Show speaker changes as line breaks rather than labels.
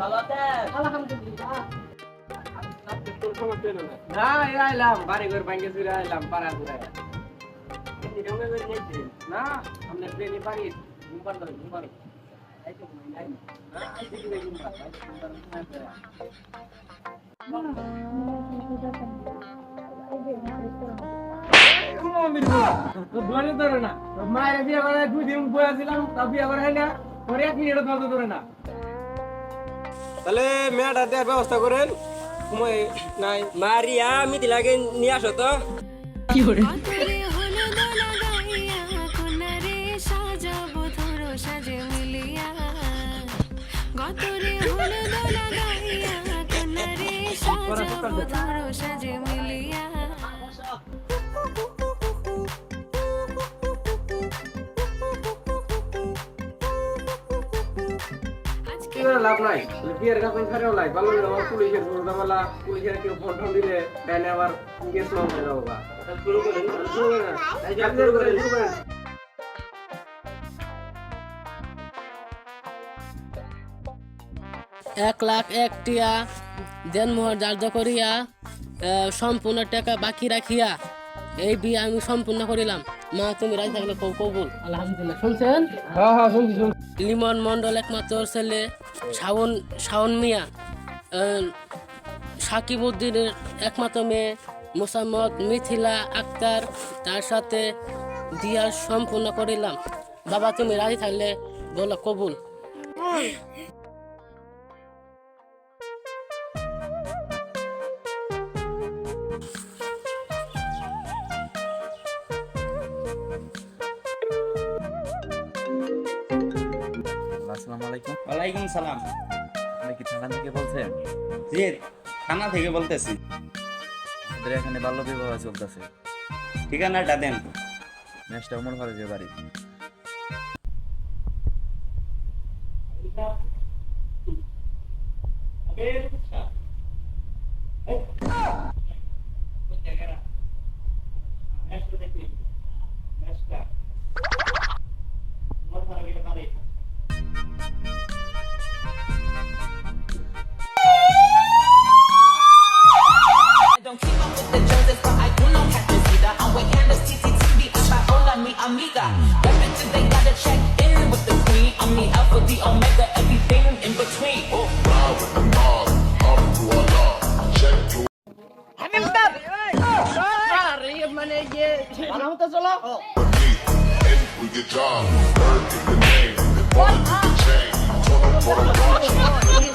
আলহামদুলিল্লাহ
না এলাম বাড়ি ঘর ভাঙ্গে চুরে এলাম পাড়া ঘুরে না মায়ের বিয়ে করে দুই দিন বয়েছিলাম তা বিয়ে করে হয় না পরে এক মিনিট ধরে না তাহলে মেয়েটা দেওয়ার ব্যবস্থা করেন। সময় নাই।
মারিয়া মিথিলাকে নিয়ে আসো তো।
কি করে দোলা গাইয়া কোনারে সাজাবো ধরো সাজে মিলিয়া।
কি করে লাভ নাই। বিয়ের কাছে ছাড়াও লাই ভালো করে আমার পুলিশের ঝোলদামালা পুলিশের কেউ ফোন টোন দিলে তাহলে আবার কেস নাম হয়ে যাব শুরু করেন শুরু করেন শুরু করেন শুরু করেন।
এক লাখ এক টিয়া দেনমোহর ধার্য করিয়া সম্পূর্ণ টাকা বাকি রাখিয়া এই বিয়ে আমি সম্পূর্ণ করিলাম। মা তুমি রাজি থাকলে কৌ কবুল আলহামদুলিল্লাহ শুনছেন?
হ্যাঁ হ্যাঁ শুনছি শুনছি।
লিমন মন্ডল একমাত্র ছেলে শাওন শাওন মিয়া। আহ, সাকিব উদ্দিনের একমাত্র মেয়ে মোসাম্মদ মিথিলা আক্তার। তার সাথে বিয়া সম্পূর্ণ করিলাম। বাবা তুমি রাজি থাকলে বলো কবুল
আসসালামু আলাইকুম।
ওয়ালাইকুম সালাম।
আপনি কি থানা থেকে বলছেন?
জি থানা থেকে বলতেছি।
আমাদের এখানে বাল্য বিবাহ চলতেছে।
ঠিকানাটা দেন।
নেক্সট অমর ফারুকের বাড়ি।
Don't amiga. Gotta check in with the queen. I'm the alpha, the omega, everything in between. Oh,
ride
with the mob, up to Allah, check to. Hamim Bab! Sorry, manager. Ano mo to